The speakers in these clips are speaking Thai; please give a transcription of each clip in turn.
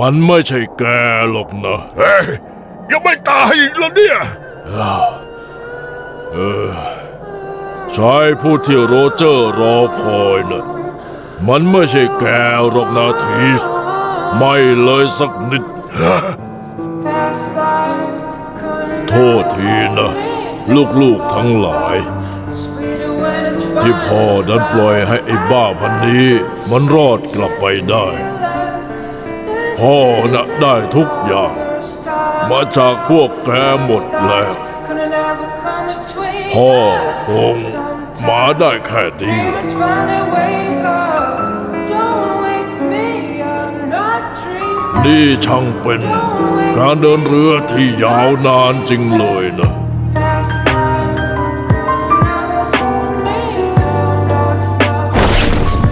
มันไม่ใช่แกหรอกนะ เฮ้ย ยังไม่ตายอีกแล้วเนี่ยชายผู้ที่โรเจอร์รอคอยนะ่ะมันไม่ใช่แกหรอกนะทีสไม่เลยสักนิด โทษทีนะ ลูกๆทั้งหลาย ที่พ่อนั้นปล่อยให้ไอ้บ้าพันนี้ มันรอดกลับไปได้ พ่อน่ะได้ทุกอย่าง มาจากพวกแกหมดแล้ว พ่อคงมาได้แค่นี้แหละนี่ช่างเป็นการเดินเรือที่ยาวนานจริงเลยนะ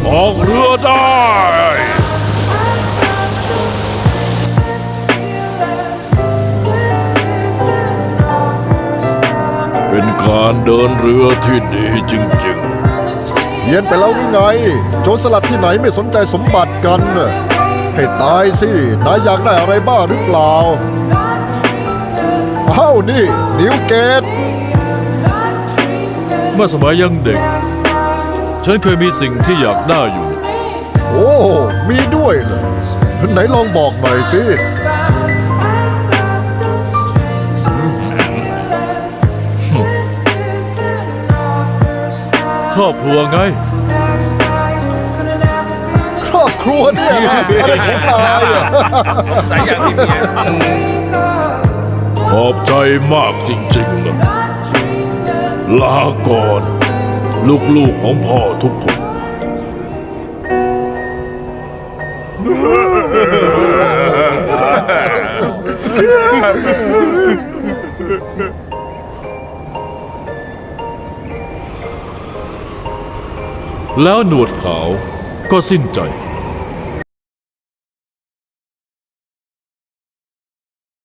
ออกเรือได้ เป็นการเดินเรือที่ดีจริงเพี้ยนไปแล้วนี่ไง โจรสลัดที่ไหนไม่สนใจสมบัติกันน่ะให้ตายสิ นายอยากได้อะไรบ้างหรือเปล่าเอ้านี่ นิวเกตๆเมื่อสมัยยังเด็ก ฉันเคยมีสิ่งที่อยากได้อยู่ โอ้ มีด้วยเหรอไหนลองบอกหน่อยสิ ครอบครัวไง ครอบครัวเนี่ยนะอะไรของนายอะสายอย่างนี้เนี่ยขอบใจมากจริงๆนะลาก่อน ลูกๆของพ่อทุกคน แล้วหนวดขาวก็สิ้นใจ